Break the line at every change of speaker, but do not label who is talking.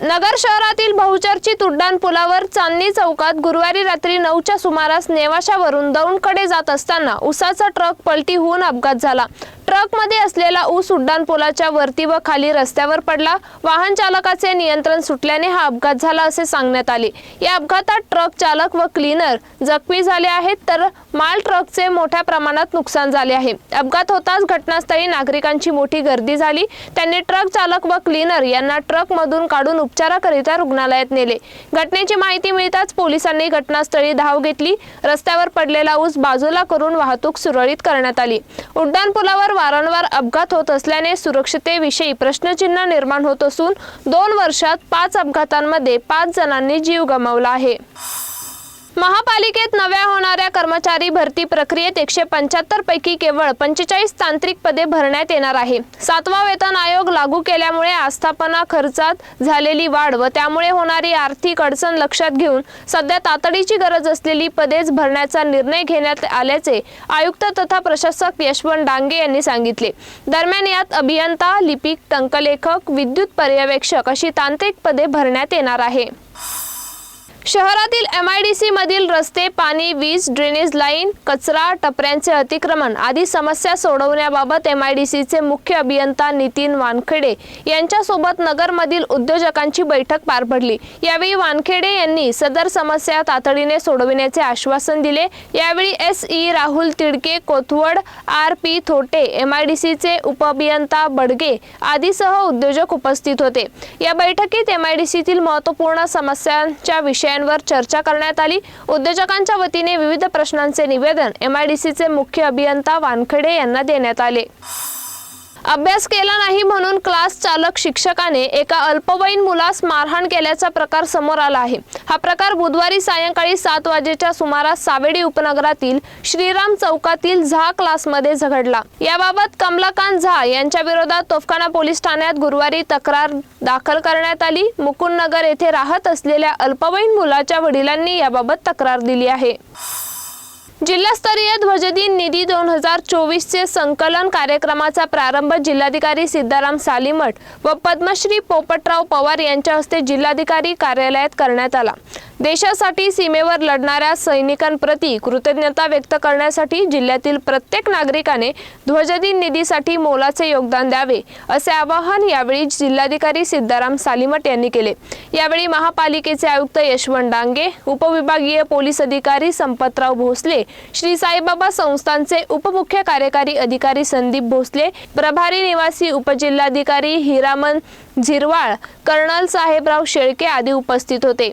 नगर शहरातील बहुचर्चित उड्डाण पुलावर चांदणी चौकात गुरुवारी रात्री नऊच्या सुमारास नेवाशावरून दौंडकडे जात असताना उसाचा ट्रक पलटी होऊन अपघात झाला. ट्रकमध्ये असलेला ऊस उड्डाणपुलाच्या वरती व खाली रस्त्यावर पडला. वाहन चालकाचे नियंत्रण सुटल्याने हा अपघात झाला असे सांगण्यात आले. या अपघातात ट्रक चालक व क्लीनर जखमी झाले आहेत तर माल ट्रकचे मोठ्या प्रमाणात नुकसान झाले आहे. अपघात होताच घटनास्थळी नागरिकांची मोठी गर्दी झाली. त्यांनी ट्रक चालक व क्लीनर यांना ट्रकमधून काढून उपचाराकरिता रुग्णालयात नेले. घटनेची माहिती मिळताच पोलिसांनी घटनास्थळी धाव घेतली. रस्त्यावर पडलेला ऊस बाजूला करून वाहतूक सुरळीत करण्यात आली. उड्डाण पुलावर वारंवार अपघात होत असल्याने सुरक्षतेविषयी प्रश्नचिन्ह निर्माण होत असून दोन वर्षात पाच अपघातांमध्ये पाच जणांनी जीव गमावला आहे. महापालिकेत नव्या होणार कर्मचारी भरती प्रक्रियेत एकशे पंच्याहत्तर पैकी केवळ पंचेचाळीस तांत्रिक पदे भरण्यात येणार आहे. सातवा वेतन आयोग लागू केल्यामुळे आस्थापना खर्चात झालेली वाढ व त्यामुळे होणारी आर्थिक अडचण लक्षात घेऊन सध्या तातडीची गरज असलेली पदेच भरण्याचा निर्णय घेण्यात आल्याचे आयुक्त तथा प्रशासक यशवंत डांगे यांनी सांगितले. दरम्यान यात अभियंता लिपिक टंकलेखक विद्युत पर्यवेक्षक अशी तांत्रिक पदे भरण्यात येणार आहे. शहरातील एम आय डी सी मधील रस्ते पाणी वीज ड्रेनेज लाईन कचरा टपऱ्यांचे अतिक्रमण आदी समस्या सोडवण्याबाबत एम आय डी सीचे मुख्य अभियंता नितीन वानखेडे यांच्यासोबत नगरमधील उद्योजकांची बैठक पार पडली. यावेळी वानखेडे यांनी सदर समस्या तातडीने सोडविण्याचे आश्वासन दिले. यावेळी S E Rahul Tidke Kothawad R P Thote M I D सीचे उपअभियंता बडगे आदीसह उद्योजक उपस्थित होते. या बैठकीत एम आय डी सीतील महत्त्वपूर्ण समस्यांच्या विषयांवर चर्चा करण्यात आली. उद्योजकांच्या वतीने विविध प्रश्नांचे निवेदन एमआयडीसीचे मुख्य अभियंता वानखेडे यांना देण्यात आले. अभ्यास केला नाही म्हणून क्लास चालक शिक्षकाने एका अल्पवयीन मुलास मारहाण केल्याचा प्रकार समोर आला आहे. हा प्रकार बुधवारी सायंकाळी सात वाजेच्या सुमारास सावेडी उपनगरातील श्रीराम चौकातील झा क्लासमध्ये झगडला. याबाबत कमलाकांत झा यांच्या विरोधात तोफखाना पोलीस ठाण्यात गुरुवारी तक्रार दाखल करण्यात आली. मुकुंदनगर येथे राहत असलेल्या अल्पवयीन मुलाच्या वडिलांनी याबाबत तक्रार दिली आहे. जिल्हास्तरीय ध्वजदिन निधी दोन हजार चोवीसचे संकलन कार्यक्रमाचा प्रारंभ जिल्हाधिकारी सिद्धाराम सालीमठ व पद्मश्री पोपटराव पवार यांच्या हस्ते जिल्हाधिकारी कार्यालयात करण्यात आला. देशासाठी सीमेवर लढणाऱ्या सैनिकांप्रती कृतज्ञता व्यक्त करण्यासाठी जिल्ह्यातील प्रत्येक नागरिकाने ध्वजदिन निधीसाठी मोलाचे योगदान द्यावे असे आवाहन यावेळी जिल्हाधिकारी सिद्धाराम सालिमट यांनी केले. यावेळी महापालिकेचे आयुक्त यशवंत डांगे उपविभागीय पोलीस अधिकारी संपतराव भोसले श्री साईबाबा संस्थांचे उपमुख्य कार्यकारी अधिकारी संदीप भोसले प्रभारी निवासी उपजिल्हाधिकारी हिरामन झिरवाळ कर्नल साहेबराव शेळके आदी उपस्थित होते.